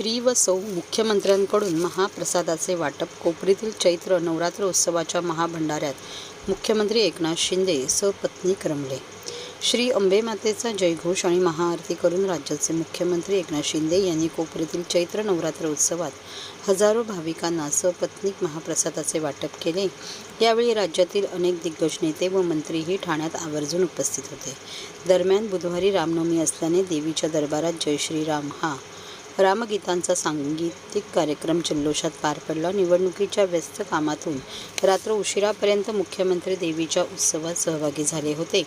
श्री व सौ मुख्यमंत्र्यांकडून महाप्रसादाचे वाटप कोपरीतील चैत्र नवरात्र उत्सवाच्या महाभंडाऱ्यात मुख्यमंत्री एकनाथ शिंदे सपत्नीक रमले श्री अंबे मातेचा जयघोष आणि महाआरती करून राज्याचे मुख्यमंत्री एकनाथ शिंदे यांनी कोपरीतील चैत्र नवरात्र उत्सवात हजारो भाविकांना सपत्नीक महाप्रसादाचे वाटप केले. यावेळी राज्यातील अनेक दिग्गज नेते व मंत्रीही ठाण्यात आवर्जून उपस्थित होते. दरम्यान बुधवारी रामनवमी असल्याने देवीच्या दरबारात जय श्रीराम हा रामगीतांचा सांगीतिक कार्यक्रम जल्लोषात पार पडला. निवडणुकीच्या व्यस्त कामातून रात्र उशिरापर्यंत मुख्यमंत्री देवीच्या उत्सवात सहभागी झाले होते.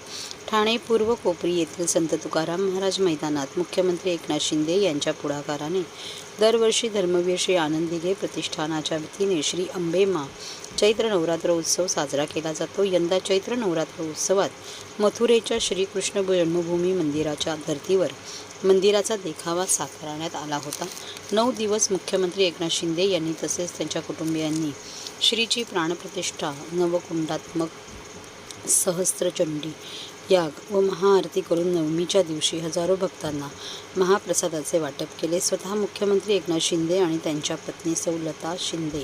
ठाणे पूर्व कोपरी येथील संत तुकाराम महाराज मैदानात मुख्यमंत्री एकनाथ शिंदे यांच्या पुढाकाराने दरवर्षी धर्मवीर श्री आनंदिगे प्रतिष्ठानाच्या वतीने श्री अंबेमा चैत्र नवरात्र उत्सव साजरा केला जातो. यंदा चैत्र नवरात्र उत्सवात मथुरेच्या श्रीकृष्ण जन्मभूमी मंदिराच्या धर्तीवर मंदिराचा देखावा साकारण्यात आला होता. नऊ दिवस मुख्यमंत्री एकनाथ शिंदे यांनी तसेच त्यांच्या कुटुंबियांनी श्रीची प्राणप्रतिष्ठा नवकुंडात्मक सहस्त्रचंडी याग व महाआरती करून नवमीच्या दिवशी हजारो भक्तांना महाप्रसादाचे वाटप केले. स्वतः मुख्यमंत्री एकनाथ शिंदे आणि त्यांच्या पत्नी सौलता शिंदे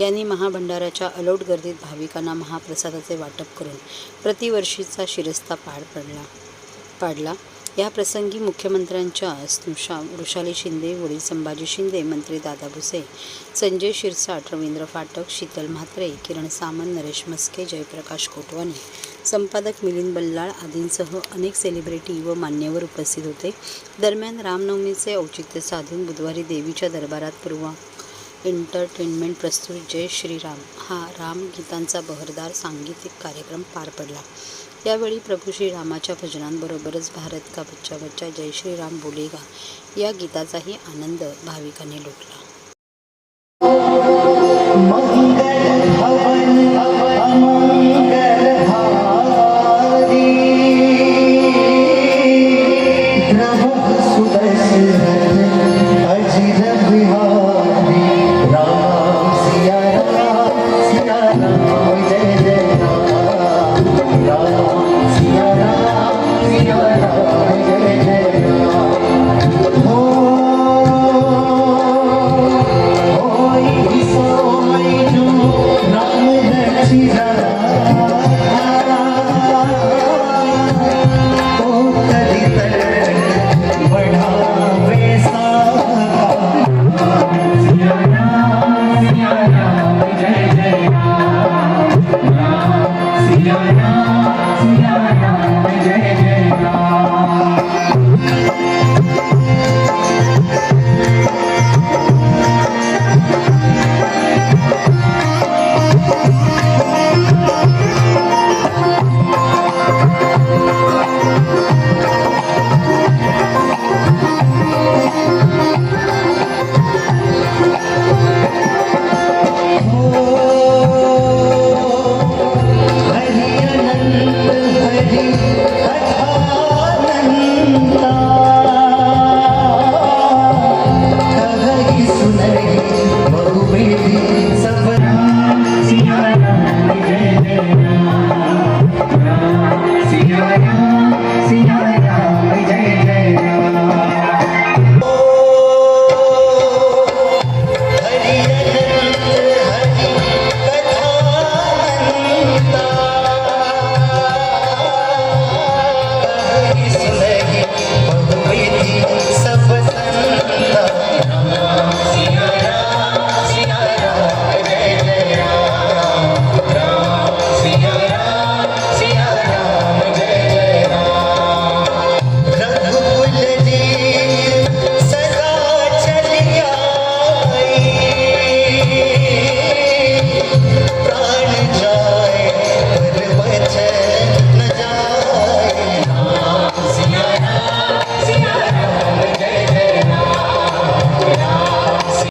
यांनी महाभंडाऱ्याच्या अलोट गर्दीत भाविकांना महाप्रसादाचे वाटप करून प्रतिवर्षीचा शिरस्ता पार पडला पाडला. या प्रसंगी मुख्यमंत्र्यांच्या स्नुषा वृषाली शिंदे वडील संभाजी शिंदे मंत्री दादा भुसे संजय शिरसाट रवींद्र फाटक शीतल म्हात्रे किरण सामंत नरेश मस्के जयप्रकाश कोटवाने संपादक मिलिंद बल्लाळ आदींसह अनेक सेलिब्रिटी व मान्यवर उपस्थित होते. दरम्यान रामनवमीचे औचित्य साधून बुधवारी देवीच्या दरबारात पूर्वा एंटरटेनमेंट प्रस्तुत जय श्रीराम. हा रामगीतांचा बहरदार सांगीतिक कार्यक्रम पार पडला. यावेळी प्रभू श्रीरामाच्या भजनांबरोबरच भारत का बच्चा बच्चा जय श्रीराम बोलेगा या गीताचाही आनंद भाविकांनी लुटला.